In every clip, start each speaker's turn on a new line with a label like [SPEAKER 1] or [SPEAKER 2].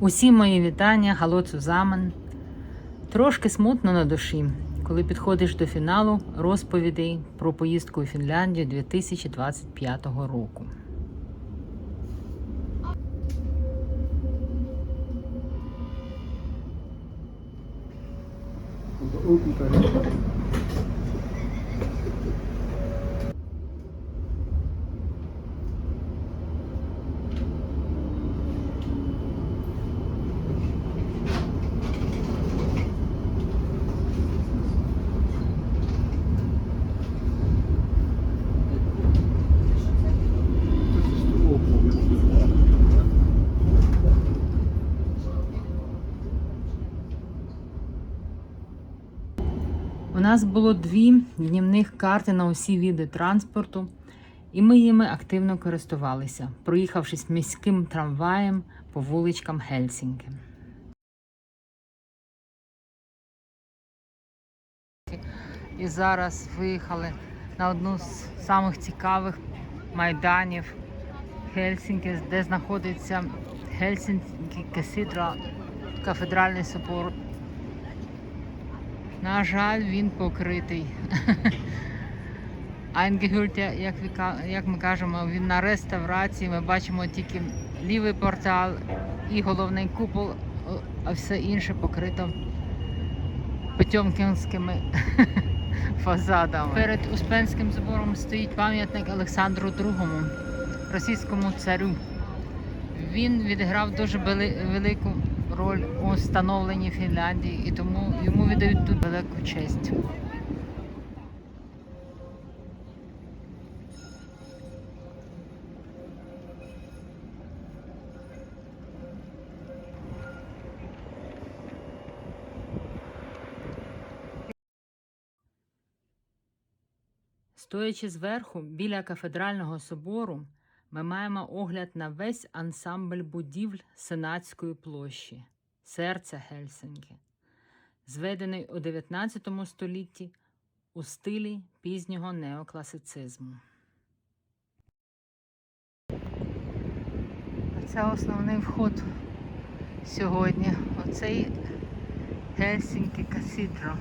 [SPEAKER 1] Усі мої вітання, гало цузамен. Трошки смутно на душі, коли підходиш до фіналу розповідей про поїздку у Фінляндію 2025 року. Нас було дві днівних карти на усі види транспорту, і ми їми активно користувалися, проїхавшись міським трамваєм по вуличкам Гельсінки. І зараз виїхали на одну з самих цікавих майданів Гельсінки, де знаходиться Гельсінкі Касідра, кафедральний собор. На жаль, він покритий. Айнгегюльт, як, як ми кажемо, він на реставрації. Ми бачимо тільки лівий портал і головний купол, а все інше покрито потьомкінськими фасадами. Перед Успенським собором стоїть пам'ятник Олександру II, російському царю. Він відіграв дуже вели- велику роль у становленні Фінляндії, і тому йому віддають тут велику честь. Стоячи зверху біля кафедрального собору, ми маємо огляд на весь ансамбль будівель Сенатської площі, серця Гельсинки, зведений у 19 столітті у стилі пізнього неокласицизму. Це основний вход сьогодні. Оцей Гельсінкі Касідро.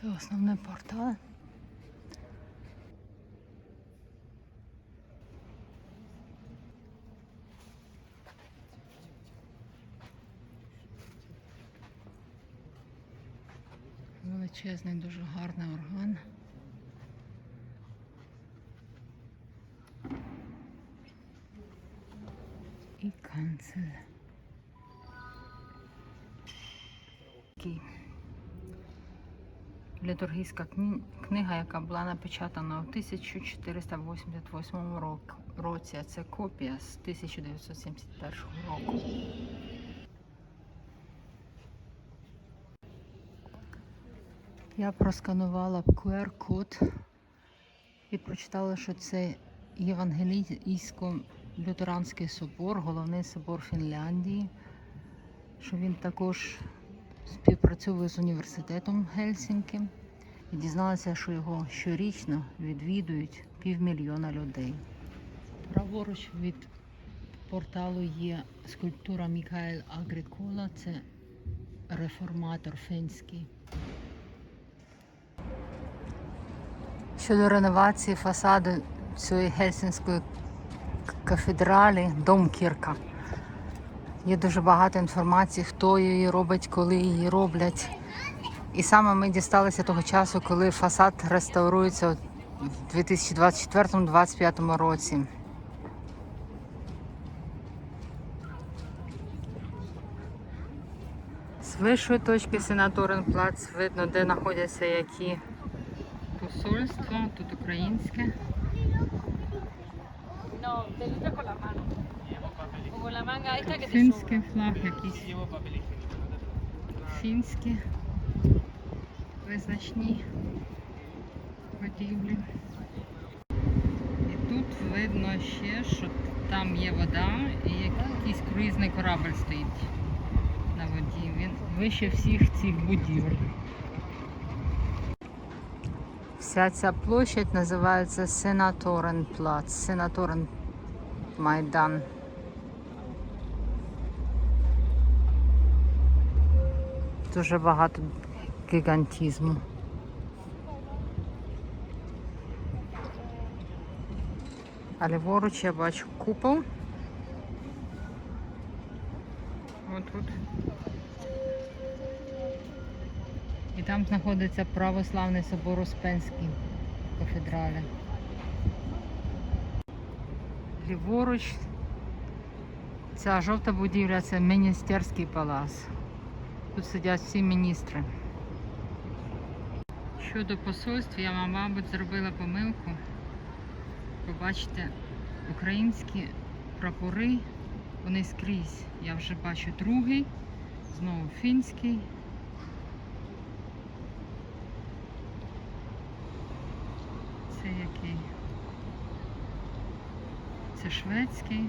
[SPEAKER 1] Це основний портал. Величезний, дуже гарний орган. І канцель. Такий літургійська книга, яка була напечатана у 1488 році, це копія з 1971 року. Я просканувала QR-код і прочитала, що це Євангелійсько-лютеранський собор, головний собор Фінляндії, що він також співпрацює з університетом Гельсінки і дізналася, що його щорічно відвідують півмільйона людей. Праворуч від порталу є скульптура Мікаель Агрикола, це реформатор фінський. Щодо реновації фасаду цієї гельсінської кафедралі Домкірка. Є дуже багато інформації, хто її робить, коли її роблять. І саме ми дісталися того часу, коли фасад реставрується в 2024-2025 році. З вищої точки Сенаторенплац видно, де знаходяться які посольства, тут українське. Фінський флаг якийсь. Фінські визначні будівлі. І тут видно ще, що там є вода і якийсь круїзний корабль стоїть на воді. вище всіх цих будівель. Вся ця площадь називається Сенаторен Плац. Сенаторен Майдан. Дуже багато гігантизму. А ліворуч я бачу купол. Отут. І там знаходиться православний собор Успенський кафедралі. Ліворуч ця жовта будівля це міністерський палац. Тут сидять всі міністри. Щодо посольств, я, мабуть, зробила помилку. Побачите, українські прапори, вони скрізь. Я вже бачу другий, знову фінський. Це який? Це шведський.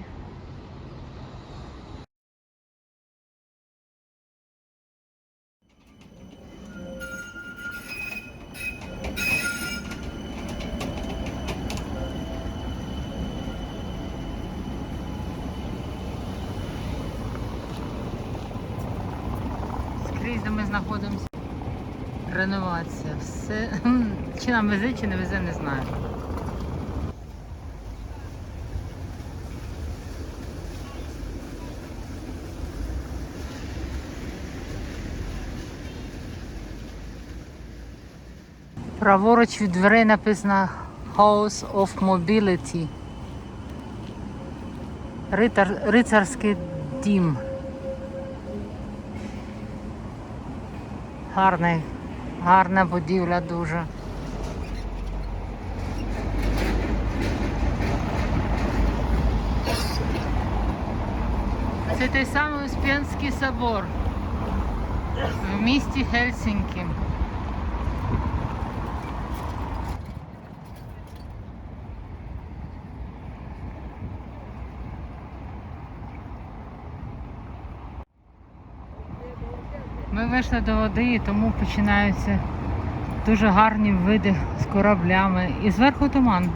[SPEAKER 1] Скрізь, де ми знаходимося. Реновація. Все. Чи нам везе, чи не везе, не знаю. Праворуч від дверей написано House of Mobility. Рицарський дім. Гарний, гарна будівля дуже. Це той самий Успенський собор в місті Хельсінкі. Ми вийшли до води і тому починаються дуже гарні види з кораблями. І зверху туман.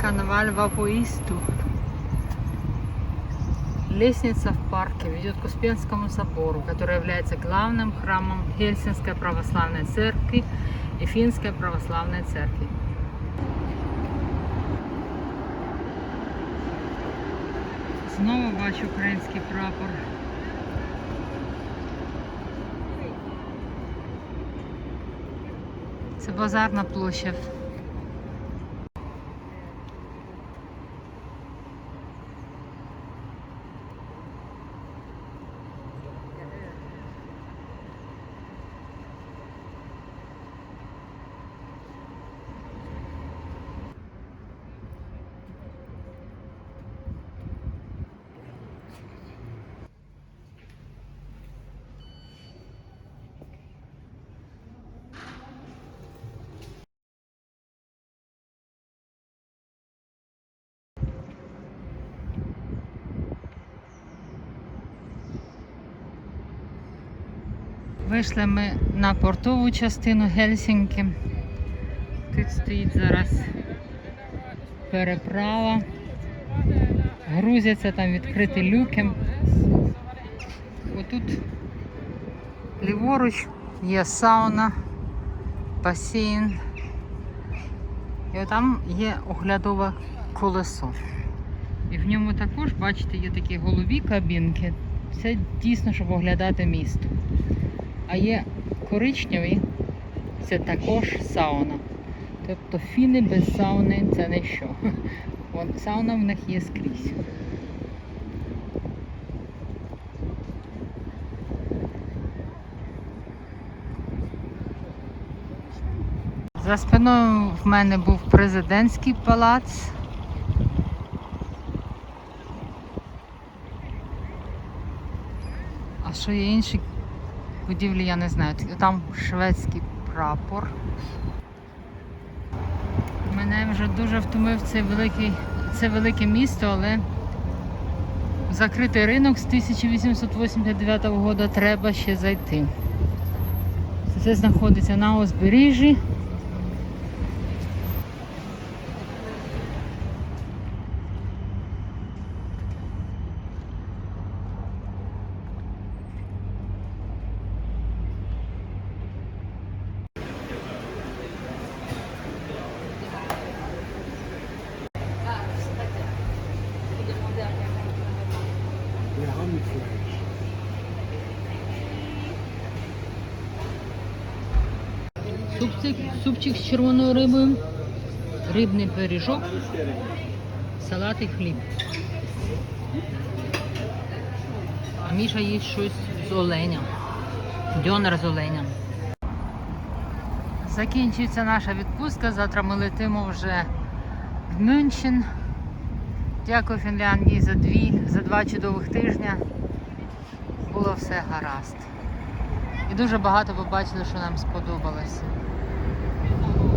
[SPEAKER 1] Карнаваль Вапуисту. Лестница в парке ведет к Успенскому собору, который является главным храмом Хельсинской православной церкви и Финской православной церкви. Знову бачу український прапор. Це базарна площа. Вийшли ми на портову частину Гельсінки. Тут стоїть зараз переправа. Грузяться там відкриті люки. Отут ліворуч є сауна, басейн. І там є оглядове колесо. І в ньому також, бачите, є такі голові кабінки. Це дійсно, щоб оглядати місто. А є коричневі, це також сауна. Тобто фіни без сауни це не що. Вон, сауна в них є скрізь. За спиною в мене був президентський палац. А що є інші будівлі, я не знаю. Там шведський прапор. Мене вже дуже втомив цей великий, це велике місто, але Закритий ринок з 1889 року треба ще зайти. Це знаходиться на узбережжі. Супчик, супчик з червоною рибою, рибний пиріжок, салат і хліб. А Міша їсть щось з оленя. Дьонер з оленя. Закінчується наша відпустка. Завтра ми летимо вже в Мюнхен. Дякую Фінляндії за дві, за два чудових тижня. Було все гаразд. І дуже багато побачили, що нам сподобалося.